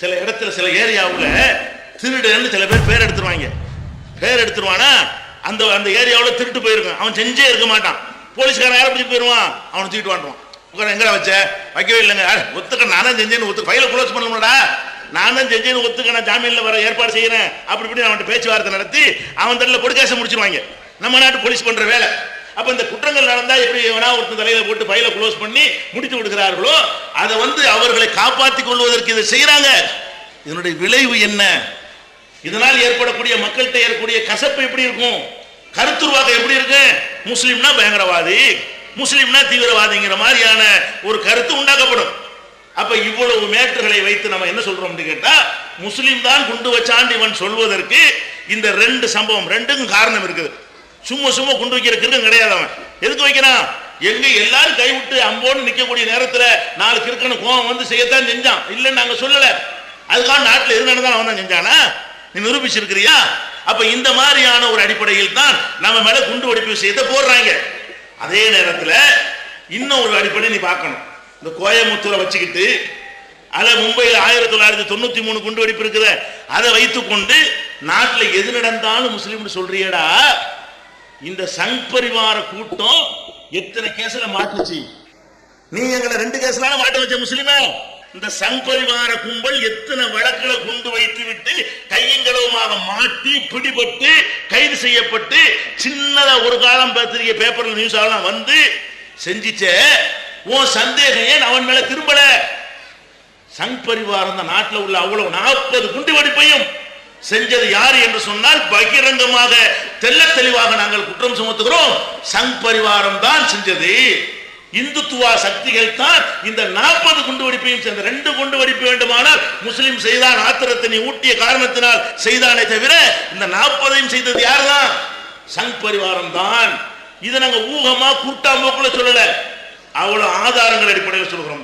சில இடத்துல சில ஏரியாவில் திருடுன்னு சில பேர் பேர் எடுத்துருவாங்க. பேர் எடுத்துருவானா அந்த அந்த ஏரியாவில் திருட்டு போயிருக்கான் அவன் செஞ்சே இருக்க மாட்டான். போலீஸ்காரன் யாரை பிடிச்சி போயிடுவான் அவனை தூக்கிட்டு வாண்டுவான் உட்கார எங்கடா வச்ச? வைக்கவே இல்லைங்க. ஒத்துக்க நானே செஞ்சேன்னு ஒத்து ஃபைல க்ளோஸ் பண்ணணும்டா நான் தான் செஞ்சேன்னு ஒத்துக்க நான் ஜாமீனில் வர ஏற்பாடு செய்யறேன். அப்படி இப்படி அவன்கிட்ட பேச்சுவார்த்தை நடத்தி அவன் தட்டில் பொடிக்காசை முடிச்சிருவாங்க. நம்ம நாட்டு போலீஸ் பண்ணுற வேலை. அப்ப இந்த குற்றங்கள் நடந்தா எப்படி எவனா ஒருத்தன் தலையில போட்டு ஃபைல க்ளோஸ் பண்ணி முடித்து விடுகிறார்களோ அதை வந்து அவர்களை காப்பாற்றிக் கொள்வதற்கு இதை செய்யறாங்க இதனுடைய விளைவு என்ன? இதனால் ஏற்படக்கூடிய மக்கள்கிட்ட ஏற்படக்கூடிய கசப்பு எப்படி இருக்கும்? கருத்துருவாக்கம் எப்படி இருக்கு? முஸ்லீம்னா பயங்கரவாதி முஸ்லீம்னா தீவிரவாதிங்கிற மாதிரியான ஒரு கருத்து உண்டாக்கப்படும். அப்ப இவ்வளவு மேட்டர்களை வைத்து நம்ம என்ன சொல்றோம் அப்படின்னு கேட்டா முஸ்லீம் தான் குண்டு வச்சாண்டு இவன் சொல்வதற்கு இந்த ரெண்டு சம்பவம் ரெண்டுக்கும் காரணம் இருக்குது. சும்மா சும்மா குண்டு வைக்கிற கிறுக்கம் கிடையாது அவன். எதுக்கு வைக்கிறான்? எங்க எல்லாரும் கைவிட்டு அம்போன்னு நிக்கக்கூடிய நேரத்துல நாலு கிறுக்கனு கோவம் வந்து செய்யத்தான் செஞ்சான். இல்லைன்னு நாங்க சொல்லல. அதுக்காக நாட்டுல எது நடந்தாலும் அவன் தான் செஞ்சானா? நீ நிரூபிச்சிருக்கிறியா? அப்ப இந்த மாதிரியான ஒரு அடிப்படையில் தான் நம்ம மேல குண்டு வெடிப்பு விஷயத்தை போடுறாங்க. அதே நேரத்துல இன்னும் ஒரு அடிப்படை நீ பார்க்கணும். இந்த கோயம்புத்தூரை வச்சுக்கிட்டு அதை மும்பையில் ஆயிரத்தி தொள்ளாயிரத்தி தொண்ணூத்தி மூணு குண்டு வெடிப்பு இருக்குத. அதை வைத்துக்கொண்டு நாட்டுல எது நடந்தாலும் முஸ்லீம்னு சொல்றியடா இந்த சங் பரிவார கூட்டம் எத்தனை கேஸ்ல மாட்டுச்சு? நீ எங்களை ரெண்டு கேஸ்ல மாட்ட வச்ச முஸ்லிமே. இந்த சங் பரிவார கும்பல் எத்தனை வழக்குல குண்டு வைத்து விட்டு கையங்களவுமாக மாட்டி பிடிபட்டு கைது செய்யப்பட்டு சின்னதா ஒரு காலம் பத்திரிகை பேப்பர்ல நியூஸ் ஆகலாம் வந்து செஞ்சிச்சே உன் சந்தேகம் ஏன் அவன் மேல திரும்பல? சங் பரிவாரம் இந்த நாட்டில் உள்ள அவ்வளவு நாற்பது குண்டு வெடிப்பையும் செஞ்சது யார் என்று சொன்னால் பகிரங்கமாக தெல்ல தெளிவாக நாங்கள் குற்றம் சுமத்துகிறோம். சங் பரிவாரம் தான் செஞ்சது. இந்துத்துவா சக்திகள் தான் இந்த நாற்பது குண்டு வெடிப்பையும் சேர்ந்த ரெண்டு குண்டு வெடிப்பு வேண்டுமானால் முஸ்லிம் செய்தான் ஆத்திரத்தை நீ ஊட்டிய காரணத்தினால் செய்தானே தவிர இந்த நாற்பதையும் செய்தது யார்தான்? சங் பரிவாரம் தான். இதை நாங்கள் ஊகமா கூட்டாம்போக்குள்ள சொல்லல. அவ்வளவு ஆதாரங்கள் அடிப்படையில் சொல்கிறோம்